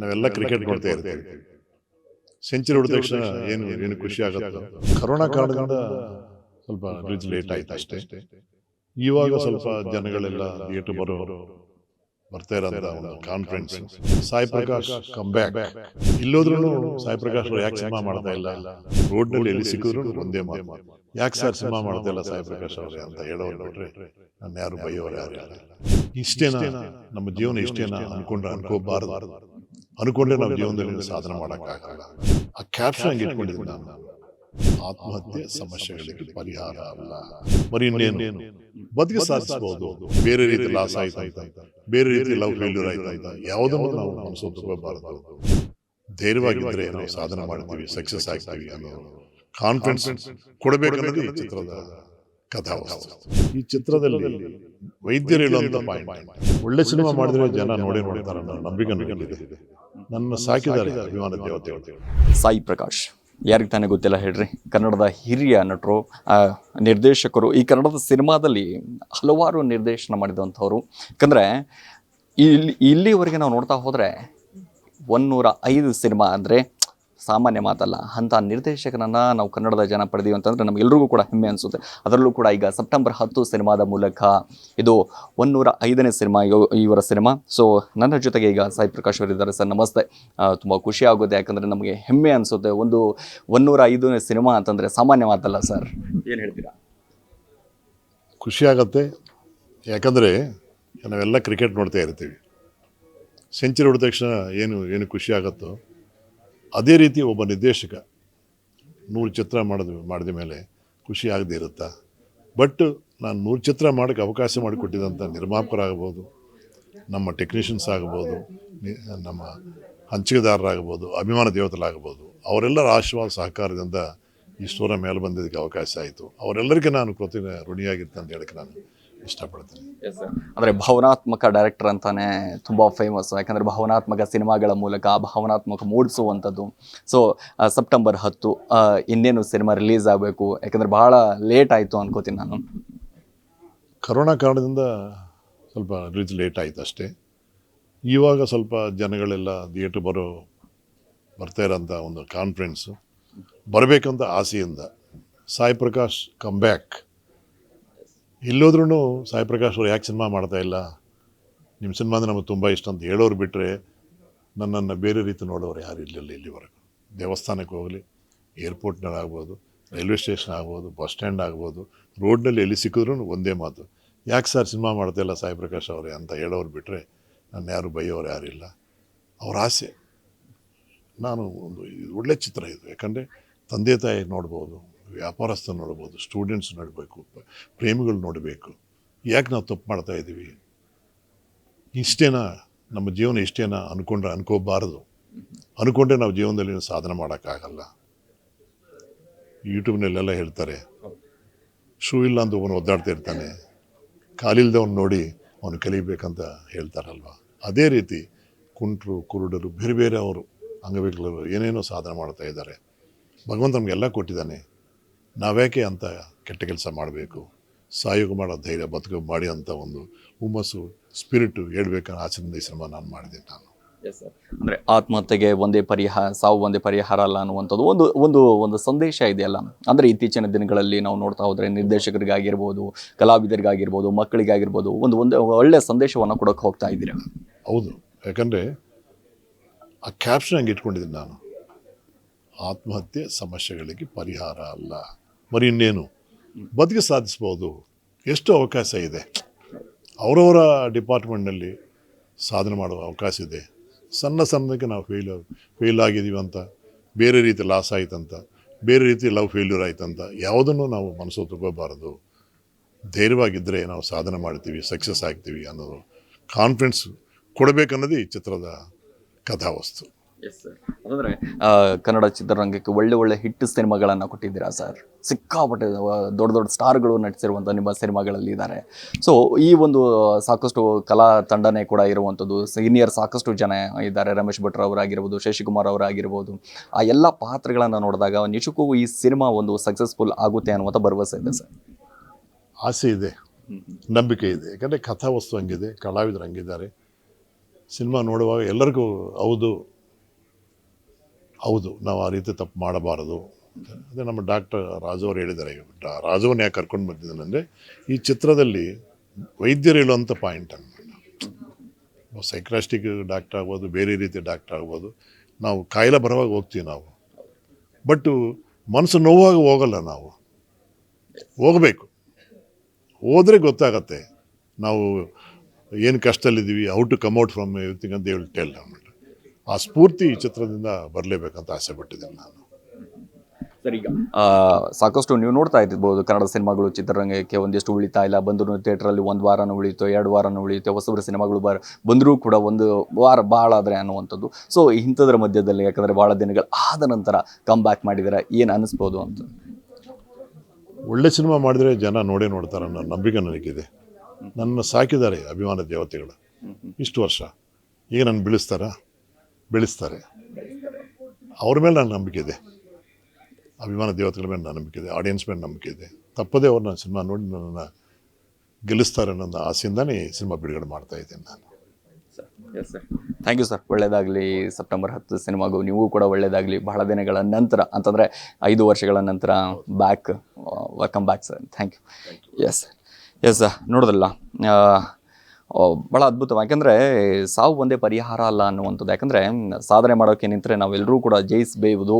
ನಾವೆಲ್ಲ ಕ್ರಿಕೆಟ್ ನೋಡ್ತಾ ಇರ್ತೀವಿ. ಸೆಂಚುರಿ ಹೊಡೆದ ತಕ್ಷಣ ಏನು ಏನು ಖುಷಿ ಆಗುತ್ತೆ. ಕರೋನಾ ಕಾರಣದಿಂದ ಸ್ವಲ್ಪ ರಿಲೀಸ್ ಲೇಟ್ ಆಯ್ತು ಅಷ್ಟೇ. ಇವಾಗ ಸ್ವಲ್ಪ ಜನಗಳೆಲ್ಲ ಥಿಯೇಟರ್ ಬರೋರು ಬರ್ತಾ ಇರೋದ್ರ ಒಂದು confidence Sai Prakash come back ಇಲ್ಲೋದ್ರೂ Sai Prakash ಅವ್ರು ಯಾಕೆ ಸಿನಿಮಾ ಮಾಡ್ತಾ ಇಲ್ಲ? ರೋಡ್ನಲ್ಲಿ ಎಲ್ಲಿ ಸಿಕ್ಕಿದ್ರು ಒಂದೇ ಮಾತು. ಯಾಕೆ ಸರ್ ಸಿನಿಮಾ ಮಾಡ್ತಾ ಇಲ್ಲ ಸಾಯಿ ಪ್ರಕಾಶ್ ಅವ್ರೆ ಅಂತ ಹೇಳೋರು ನೋಡ್ರಿ ನನ್ನ ಯಾರು ಬೈಯೋರು ಯಾರು ಇಷ್ಟೇನಾ? ನಮ್ಮ ಜೀವನ ಇಷ್ಟೇನಾ ಅನ್ಕೊಂಡ್ರೆ ಅನ್ಕೋಬಾರದು. ಅನ್ಕೊಂಡ್ರೆ ನಾವು ಜೀವನದಲ್ಲಿ ಸಾಧನೆ ಮಾಡೋಕ್ಕಾಗಲ್ಲ ಆ ಕ್ಯಾಪ್ಷನ್ ಹಂಗೆ ಇಟ್ಕೊಂಡಿದ್ದೀನಿ ನಾನು ಆತ್ಮಹತ್ಯೆ ಸಮಸ್ಯೆಗಳಿಗೆ ಪರಿಹಾರ ಅಲ್ಲ. ಬರೀ ಇನ್ನೇನು? ಬದುಕು ಸಾಧಿಸಬಹುದು ಬೇರೆ ರೀತಿ ಲಾಸ್ ಆಯ್ತಾ ಅಂತ ಬೇರೆ ರೀತಿ ಲವ್ ಫೇಲ್ಯೂರ್ ಆಯ್ತಾ ಇದ್ದ ಯಾವುದನ್ನು ನಾವು ಮನಸ್ಸು ತಗೋಬಾರದು ಧೈರ್ಯವಾಗಿದ್ರೆ ನಾವು ಸಾಧನೆ ಮಾಡ್ತೀವಿ. ಸಕ್ಸಸ್ ಆಗ್ತೀವಿ ಅನ್ನೋ ಕಾನ್ಫಿಡೆನ್ಸ್ ಕೊಡಬೇಕನ್ನೋದು ಈ ಚಿತ್ರದ ಕಥಾವಸ್ತು. ಈ ಚಿತ್ರದಲ್ಲಿ ವೈದ್ಯರು ಹೇಳುವಂತ ಪಾಯಿಂಟ್ ಒಳ್ಳೆ ಸಿನಿಮಾ ಮಾಡಿದ್ರೆ ಜನ ನೋಡಿ ನೋಡ್ತಾರೆ ಅನ್ನೋ ನಂಬಿಕೆ ನನಗಿದೆ ನನ್ನ ಸಾಕಿದ್ದಾರೆ ಅಭಿಮಾನ ದೇವತೆಗಳು. ಸಾಯಿ ಪ್ರಕಾಶ್ ಯಾರಿಗೆ ತಾನೇ ಗೊತ್ತಿಲ್ಲ ಹೇಳ್ರಿ. ಕನ್ನಡದ ಹಿರಿಯ ನಟರು ನಿರ್ದೇಶಕರು ಈ ಕನ್ನಡದ ಸಿನಿಮಾದಲ್ಲಿ ಹಲವಾರು ನಿರ್ದೇಶನ ಮಾಡಿದಂಥವ್ರು. ಯಾಕಂದರೆ ಇಲ್ಲಿ ಇಲ್ಲಿವರೆಗೆ ನಾವು ನೋಡ್ತಾ ಹೋದರೆ ಒನ್ನೂರ ಐದು ಸಿನಿಮಾ ಅಂದರೆ ಸಾಮಾನ್ಯ ಮಾತಲ್ಲ ಅಂಥ ನಿರ್ದೇಶಕನನ್ನು ನಾವು ಕನ್ನಡದ ಜನ ಪಡೆದೀವಿ ಅಂತಂದರೆ ನಮಗೆಲ್ಲರಿಗೂ ಕೂಡ ಹೆಮ್ಮೆ ಅನಿಸುತ್ತೆ. ಅದರಲ್ಲೂ ಕೂಡ ಈಗ ಸೆಪ್ಟೆಂಬರ್ ಹತ್ತು ಸಿನಿಮಾದ ಮೂಲಕ ಇದು ಒನ್ನೂರ ಐದನೇ ಸಿನಿಮಾ ಇವ- ಇವರ ಸಿನಿಮಾ. ಸೊ ನನ್ನ ಜೊತೆಗೆ ಈಗ ಸಾಯಿ ಪ್ರಕಾಶ್ ಅವರಿದ್ದಾರೆ ಸರ್ ನಮಸ್ತೆ. ತುಂಬ ಖುಷಿ ಆಗುತ್ತೆ. ಯಾಕಂದರೆ ನಮಗೆ ಹೆಮ್ಮೆ ಅನಿಸುತ್ತೆ. ಒಂದು ಒನ್ನೂರ ಐದನೇ ಸಿನಿಮಾ ಅಂತಂದರೆ ಸಾಮಾನ್ಯ ಮಾತಲ್ಲ ಸರ್. ಏನು ಹೇಳ್ತೀರಾ? ಖುಷಿ ಆಗತ್ತೆ. ಯಾಕಂದರೆ ನಾವೆಲ್ಲ ಕ್ರಿಕೆಟ್ ನೋಡ್ತಾ ಇರ್ತೀವಿ. ಸೆಂಚುರಿ ಹೊಡೆದ ತಕ್ಷಣ ಏನು ಏನು ಖುಷಿ ಆಗುತ್ತೋ? ಅದೇ ರೀತಿ ಒಬ್ಬ ನಿರ್ದೇಶಕ ನೂರು ಚಿತ್ರ ಮಾಡಿದ ಮಾಡಿದ ಮೇಲೆ ಖುಷಿ ಆಗದೆ ಇರುತ್ತಾ? ಬಟ್ ನಾನು ನೂರು ಚಿತ್ರ ಮಾಡೋಕ್ಕೆ ಅವಕಾಶ ಮಾಡಿಕೊಟ್ಟಿದ್ದಂಥ ನಿರ್ಮಾಪಕರಾಗ್ಬೋದು ನಮ್ಮ ಟೆಕ್ನಿಷಿಯನ್ಸ್ ಆಗ್ಬೋದು ನಮ್ಮ ಹಂಚಿಕೆದಾರರಾಗ್ಬೋದು ಅಭಿಮಾನ ದೇವತರಾಗ್ಬೋದು ಅವರೆಲ್ಲರ ಆಶೀರ್ವಾದ ಸಹಕಾರದಿಂದ ಈ ಸ್ಟೋರ ಮೇಲೆ ಬಂದಿದ್ದಕ್ಕೆ ಅವಕಾಶ ಆಯಿತು. ಅವರೆಲ್ಲರಿಗೆ ನಾನು ಕೃತಜ್ಞ ಋಣಿಯಾಗಿರ್ತಂತ ಅಂತ ಹೇಳಕ್ಕೆ ನಾನು ಇಷ್ಟಪಡ್ತೀನಿ. ಅಂದರೆ ಭಾವನಾತ್ಮಕ ಡೈರೆಕ್ಟರ್ ಅಂತಾನೆ ತುಂಬ ಫೇಮಸ್ ಯಾಕಂದರೆ ಭಾವನಾತ್ಮಕ ಸಿನಿಮಾಗಳ ಮೂಲಕ ಆ ಭಾವನಾತ್ಮಕ ಮೂಡಿಸುವಂಥದ್ದು ಸೊ ಸೆಪ್ಟೆಂಬರ್ ಹತ್ತು ಇನ್ನೇನು ಸಿನಿಮಾ ರಿಲೀಸ್ ಆಗಬೇಕು? ಯಾಕಂದರೆ ಬಹಳ ಲೇಟ್ ಆಯಿತು ಅನ್ಕೋತೀನಿ ನಾನು. ಕರೋನಾ ಕಾರಣದಿಂದ ಸ್ವಲ್ಪ ರಿಲೀಸ್ ಲೇಟ್ ಆಯ್ತು ಅಷ್ಟೇ. ಇವಾಗ ಸ್ವಲ್ಪ ಜನಗಳೆಲ್ಲ ಥಿಯೇಟ್ರ್ ಬರೋ ಬರ್ತಾ ಇರೋಂಥ ಒಂದು ಕಾನ್ಫಿಡೆನ್ಸು ಬರಬೇಕಂತ ಆಸೆಯಿಂದ ಸಾಯಿ ಪ್ರಕಾಶ್ ಕಮ್ ಬ್ಯಾಕ್ ಇಲ್ಲೋದ್ರೂ ಸಾಯಿ ಪ್ರಕಾಶ್ ಅವ್ರು ಯಾಕೆ ಸಿನಿಮಾ ಮಾಡ್ತಾ ಇಲ್ಲ? ನಿಮ್ಮ ಸಿನಿಮಾ ಅಂದರೆ ನಮಗೆ ತುಂಬ ಇಷ್ಟ ಅಂತ ಹೇಳೋರು ಬಿಟ್ಟರೆ ನನ್ನನ್ನು ಬೇರೆ ರೀತಿ ನೋಡೋರು ಯಾರು ಇರಲಿಲ್ಲ ಇಲ್ಲಿವರೆಗೂ. ದೇವಸ್ಥಾನಕ್ಕೆ ಹೋಗಲಿ ಏರ್ಪೋರ್ಟ್ನಲ್ಲಿ ಆಗ್ಬೋದು, ರೈಲ್ವೆ ಸ್ಟೇಷನ್ ಆಗ್ಬೋದು, ಬಸ್ ಸ್ಟ್ಯಾಂಡ್ ಆಗ್ಬೋದು, ರೋಡ್ನಲ್ಲಿ ಎಲ್ಲಿ ಸಿಕ್ಕಿದ್ರು ಒಂದೇ ಮಾತು. ಯಾಕೆ ಸರ್ ಸಿನಿಮಾ ಮಾಡ್ತಾ ಇಲ್ಲ ಸಾಯಿ ಪ್ರಕಾಶ್ ಅವರೇ ಅಂತ ಹೇಳೋರು ಬಿಟ್ಟರೆ ನನ್ನ ಯಾರು ಬೈಯೋರು ಯಾರಿಲ್ಲ ಅವ್ರ ಆಸೆ. ನಾನು ಒಂದು ಒಳ್ಳೆ ಚಿತ್ರ ಇದು. ಯಾಕಂದರೆ ತಂದೆ ತಾಯಿ ನೋಡ್ಬೋದು. ವ್ಯಾಪಾರಸ್ಥ ನೋಡ್ಬೋದು ಸ್ಟೂಡೆಂಟ್ಸ್ ನೋಡಬೇಕು, ಪ್ರೇಮಿಗಳು ನೋಡಬೇಕು. ಯಾಕೆ ನಾವು ತಪ್ಪು ಮಾಡ್ತಾ ಇದ್ದೀವಿ? ಇಷ್ಟೇನಾ? ನಮ್ಮ ಜೀವನ ಇಷ್ಟೇನಾ ಅನ್ಕೊಂಡ್ರೆ ಅನ್ಕೋಬಾರದು. ಅನ್ಕೊಂಡ್ರೆ ನಾವು ಜೀವನದಲ್ಲಿ ಸಾಧನೆ ಮಾಡೋಕ್ಕಾಗಲ್ಲ. ಯೂಟ್ಯೂಬ್ನಲ್ಲೆಲ್ಲ ಹೇಳ್ತಾರೆ, ಶೂ ಇಲ್ಲ ಅಂತ ಅವನು ಒದ್ದಾಡ್ತಾ ಇರ್ತಾನೆ. ಕಾಲಿಲ್ದವನು ನೋಡಿ ಅವನು ಕಲಿಬೇಕಂತ ಹೇಳ್ತಾರಲ್ವ? ಅದೇ ರೀತಿ ಕುಂಟರು, ಕುರುಡರು, ಬೇರೆ ಬೇರೆ ಅವರು, ಅಂಗವಿಕಲರು ಏನೇನೋ ಸಾಧನೆ ಮಾಡ್ತಾ ಇದ್ದಾರೆ. ಭಗವಂತ ನಮಗೆಲ್ಲ ಕೊಟ್ಟಿದ್ದಾನೆ. ನಾವ್ಯಾಕೆ ಅಂತ ಕೆಟ್ಟ ಕೆಲಸ ಮಾಡಬೇಕು? ಸಾಯೋಗ ಮಾಡೋ ಧೈರ್ಯ ಬದುಕು ಮಾಡಿ ಅಂತ ಒಂದು ಹುಮ್ಮಸ್ಸು ಸ್ಪಿರಿಟು ಹೇಳ್ಬೇಕನ್ನೋ ಆಚರಣೆ ಈ ಸಿನಿಮಾ ನಾನು ಮಾಡಿದ್ದೀನಿ ನಾನು. ಅಂದರೆ ಆತ್ಮಹತ್ಯೆಗೆ ಒಂದೇ ಪರಿಹಾರ ಸಾವು ಒಂದೇ ಪರಿಹಾರ ಅಲ್ಲ ಅನ್ನುವಂಥದ್ದು ಒಂದು ಒಂದು ಒಂದು ಸಂದೇಶ ಇದೆಯಲ್ಲ. ಅಂದರೆ ಇತ್ತೀಚಿನ ದಿನಗಳಲ್ಲಿ ನಾವು ನೋಡ್ತಾ ಹೋದರೆ ನಿರ್ದೇಶಕರಿಗಾಗಿರ್ಬೋದು ಕಲಾವಿದರಿಗಾಗಿರ್ಬೋದು ಮಕ್ಕಳಿಗಾಗಿರ್ಬೋದು ಒಂದು ಒಂದು ಒಳ್ಳೆಯ ಸಂದೇಶವನ್ನು ಕೊಡೋಕೆ ಹೋಗ್ತಾ ಇದ್ದೀರಾ? ಹೌದು. ಯಾಕಂದರೆ ಆ ಕ್ಯಾಪ್ಷನ್ ಹಂಗೆ ಇಟ್ಕೊಂಡಿದ್ದೀನಿ ನಾನು. ಆತ್ಮಹತ್ಯೆ ಸಮಸ್ಯೆಗಳಿಗೆ ಪರಿಹಾರ ಅಲ್ಲ. మరి ಇನ್ನೇನು? ಬದುಕು ಸಾಧಿಸ್ಬೋದು. ಎಷ್ಟು ಅವಕಾಶ ಇದೆ? ಅವರವರ ಡಿಪಾರ್ಟ್ಮೆಂಟ್ನಲ್ಲಿ ಸಾಧನೆ ಮಾಡುವ ಅವಕಾಶ ಇದೆ. ಸಣ್ಣ ಸಣ್ಣದಕ್ಕೆ ನಾವು ಫೇಲ್ ಫೇಲ್ ಆಗಿದ್ದೀವಿ ಅಂತ, ಬೇರೆ ರೀತಿ ಲಾಸ್ ಆಯ್ತಂತ, ಬೇರೆ ರೀತಿ ಲವ್ ಫೇಲ್ಯೂರ್ ಆಯ್ತಂತ ಯಾವುದನ್ನು ನಾವು ಮನಸ್ಸು ತಗೋಬಾರದು. ಧೈರ್ಯವಾಗಿದ್ದರೆ ನಾವು ಸಾಧನೆ ಮಾಡ್ತೀವಿ ಸಕ್ಸಸ್ ಆಗ್ತೀವಿ ಅನ್ನೋದು ಕಾನ್ಫಿಡೆನ್ಸ್ ಕೊಡಬೇಕನ್ನೋದು ಈ ಚಿತ್ರದ ಕಥಾವಸ್ತು. ಅಂದರೆ ಕನ್ನಡ ಚಿತ್ರರಂಗಕ್ಕೆ ಒಳ್ಳೆ ಒಳ್ಳೆ ಹಿಟ್ ಸಿನಿಮಾಗಳನ್ನು ಕೊಟ್ಟಿದ್ದೀರಾ ಸರ್ ಸಿಕ್ಕಾಪಟ್ಟೆ ದೊಡ್ಡ ದೊಡ್ಡ ಸ್ಟಾರ್ಗಳು ನಟಿಸಿರುವಂಥ ನಿಮ್ಮ ಸಿನಿಮಾಗಳಲ್ಲಿ ಇದ್ದಾರೆ. ಸೊ ಈ ಒಂದು ಸಾಕಷ್ಟು ಕಲಾ ತಂಡನೇ ಕೂಡ ಇರುವಂಥದ್ದು ಸೀನಿಯರ್ ಸಾಕಷ್ಟು ಜನ ಇದ್ದಾರೆ. ರಮೇಶ್ ಭಟ್ರ ಅವರಾಗಿರ್ಬೋದು ಶಶಿಕುಮಾರ್ ಅವರಾಗಿರ್ಬೋದು ಆ ಎಲ್ಲ ಪಾತ್ರಗಳನ್ನು ನೋಡಿದಾಗ ನಿಜಕ್ಕೂ ಈ ಸಿನಿಮಾ ಒಂದು ಸಕ್ಸಸ್ಫುಲ್ ಆಗುತ್ತೆ ಅನ್ನುವಂಥ ಭರವಸೆ ಇದೆ ಸರ್ ಆಸೆ ಇದೆ. ನಂಬಿಕೆ ಇದೆ. ಯಾಕಂದರೆ ಕಥಾವಸ್ತು ಹಂಗಿದೆ ಕಲಾವಿದರು ಹಂಗಿದ್ದಾರೆ. ಸಿನಿಮಾ ನೋಡುವಾಗ ಎಲ್ಲರಿಗೂ ಹೌದು ಹೌದು, ನಾವು ಆ ರೀತಿ ತಪ್ಪು ಮಾಡಬಾರದು ಅದೇ ನಮ್ಮ ಡಾಕ್ಟರ್ ರಾಜು ಅವರು ಹೇಳಿದ್ದಾರೆ ರಾಜುವನ್ನ ಯಾಕೆ ಕರ್ಕೊಂಡು ಬಂದಿದ್ದಾನಂದರೆ ಈ ಚಿತ್ರದಲ್ಲಿ ವೈದ್ಯರು ಹೇಳುವಂಥ ಪಾಯಿಂಟ್ ಅನ್ನು ಸೈಕ್ರಾಸ್ಟಿಕ್ ಡಾಕ್ಟರ್ ಆಗ್ಬೋದು, ಬೇರೆ ರೀತಿ ಡಾಕ್ಟರ್ ಆಗ್ಬೋದು, ನಾವು ಕಾಯಿಲೆ ಬರುವಾಗ ಹೋಗ್ತೀವಿ ನಾವು. ಬಟ್ಟು ಮನಸ್ಸು ನೋವಾಗ ಹೋಗಲ್ಲ ನಾವು. ಹೋಗಬೇಕು. ಹೋದರೆ ಗೊತ್ತಾಗತ್ತೆ. ನಾವು ಏನು ಕಷ್ಟದಲ್ಲಿದ್ದೀವಿ how to come out from everything ಅಂತ ಹೇಳಿ ಟೆಲ್ ಆ ಸ್ಫೂರ್ತಿ ಈ ಚಿತ್ರದಿಂದ ಬರಲೇಬೇಕಂತ ಆಸೆ ಪಟ್ಟಿದ್ದೀನಿ ನಾನು. ಸರಿ ಈಗ ಸಾಕಷ್ಟು ನೀವು ನೋಡ್ತಾ ಇದ್ದಿರ್ಬೋದು ಕನ್ನಡ ಸಿನಿಮಾಗಳು ಚಿತ್ರರಂಗಕ್ಕೆ ಒಂದಿಷ್ಟು ಉಳಿತಾ ಇಲ್ಲ. ಬಂದರೂ ಥಿಯೇಟ್ರಲ್ಲಿ ಒಂದು ವಾರನೂ ಉಳಿತು ಎರಡು ವಾರನೂ ಉಳಿಯುತ್ತೆ ಹೊಸಬರ ಸಿನಿಮಾಗಳು ಬರ ಬಂದರೂ ಕೂಡ ಒಂದು ವಾರ ಭಾಳ ಆದರೆ ಅನ್ನುವಂಥದ್ದು. ಸೊ ಇಂಥದ್ರ ಮಧ್ಯದಲ್ಲಿ ಯಾಕಂದರೆ ಭಾಳ ದಿನಗಳು ಆದ ನಂತರ ಕಮ್ ಬ್ಯಾಕ್ ಮಾಡಿದರೆ ಏನು ಅನ್ನಿಸ್ಬೋದು ಅಂತ? ಒಳ್ಳೆ ಸಿನಿಮಾ ಮಾಡಿದರೆ ಜನ ನೋಡೇ ನೋಡ್ತಾರೆ ಅನ್ನೋ ನಂಬಿಕೆ ನನಗಿದೆ. ನನ್ನ ಸಾಕಿದ್ದಾರೆ ಅಭಿಮಾನ ದೇವತೆಗಳು. ಇಷ್ಟು ವರ್ಷ. ಈಗ ನಾನು ಬೆಳೆಸ್ತಾರ? ಬೆಳೆಸ್ತಾರೆ. ಅವ್ರ ಮೇಲೆ ನನ್ನ ನಂಬಿಕೆ ಇದೆ. ಅಭಿಮಾನ ದೇವತೆಗಳ ಮೇಲೆ ನನ್ನ ನಂಬಿಕೆ ಇದೆ. ಆಡಿಯನ್ಸ್ ಮೇಲೆ ನಂಬಿಕೆ ಇದೆ. ತಪ್ಪದೇ ಅವ್ರು ನನ್ನ ಸಿನಿಮಾ ನೋಡಿ ನನ್ನನ್ನು ಗೆಲ್ಲಿಸ್ತಾರೆ ಅನ್ನೋ ಆಸೆಯಿಂದನೇ ಈ ಸಿನಿಮಾ ಬಿಡುಗಡೆ ಮಾಡ್ತಾ ಇದ್ದೀನಿ ನಾನು. ಥ್ಯಾಂಕ್ ಯು ಸರ್ ಒಳ್ಳೆಯದಾಗಲಿ ಸೆಪ್ಟೆಂಬರ್ ಹತ್ತು ಸಿನಿಮಾಗೂ ನೀವು ಕೂಡ ಒಳ್ಳೆಯದಾಗಲಿ ಬಹಳ ದಿನಗಳ ನಂತರ ಅಂತಂದರೆ ಐದು ವರ್ಷಗಳ ನಂತರ back welcome back sir thank you yes yes ನೋಡೋದಲ್ಲ ಭಾಳ ಅದ್ಭುತ ಯಾಕಂದರೆ ಸಾವು ಒಂದೇ ಪರಿಹಾರ ಅಲ್ಲ ಅನ್ನುವಂಥದ್ದು. ಯಾಕಂದರೆ ಸಾಧನೆ ಮಾಡೋಕ್ಕೆ ನಿಂತರೆ ನಾವೆಲ್ಲರೂ ಕೂಡ ಜಯಿಸಬೇಕು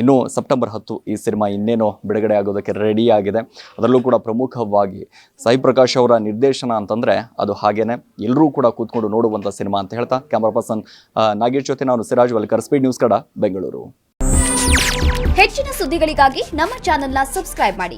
ಇನ್ನೂ ಸೆಪ್ಟೆಂಬರ್ ಹತ್ತು ಈ ಸಿನಿಮಾ ಇನ್ನೇನೋ ಬಿಡುಗಡೆ ಆಗೋದಕ್ಕೆ ರೆಡಿ ಆಗಿದೆ. ಅದರಲ್ಲೂ ಕೂಡ ಪ್ರಮುಖವಾಗಿ ಸಾಯಿ ಪ್ರಕಾಶ್ ಅವರ ನಿರ್ದೇಶನ ಅಂತಂದರೆ ಅದು ಹಾಗೇನೆ. ಎಲ್ಲರೂ ಕೂಡ ಕೂತ್ಕೊಂಡು ನೋಡುವಂಥ ಸಿನಿಮಾ ಅಂತ ಹೇಳ್ತಾ ಕ್ಯಾಮ್ರಾ ಪರ್ಸನ್ ನಾಗೇಶ್ ಜೊತೆ ನಾನು ಸಿರಾಜ್ ವಲ್ಕರ್ ಸ್ಪೀಡ್ ನ್ಯೂಸ್ ಕಡ ಬೆಂಗಳೂರು. ಹೆಚ್ಚಿನ ಸುದ್ದಿಗಳಿಗಾಗಿ ನಮ್ಮ ಚಾನೆಲ್ನ ಸಬ್ಸ್ಕ್ರೈಬ್ ಮಾಡಿ.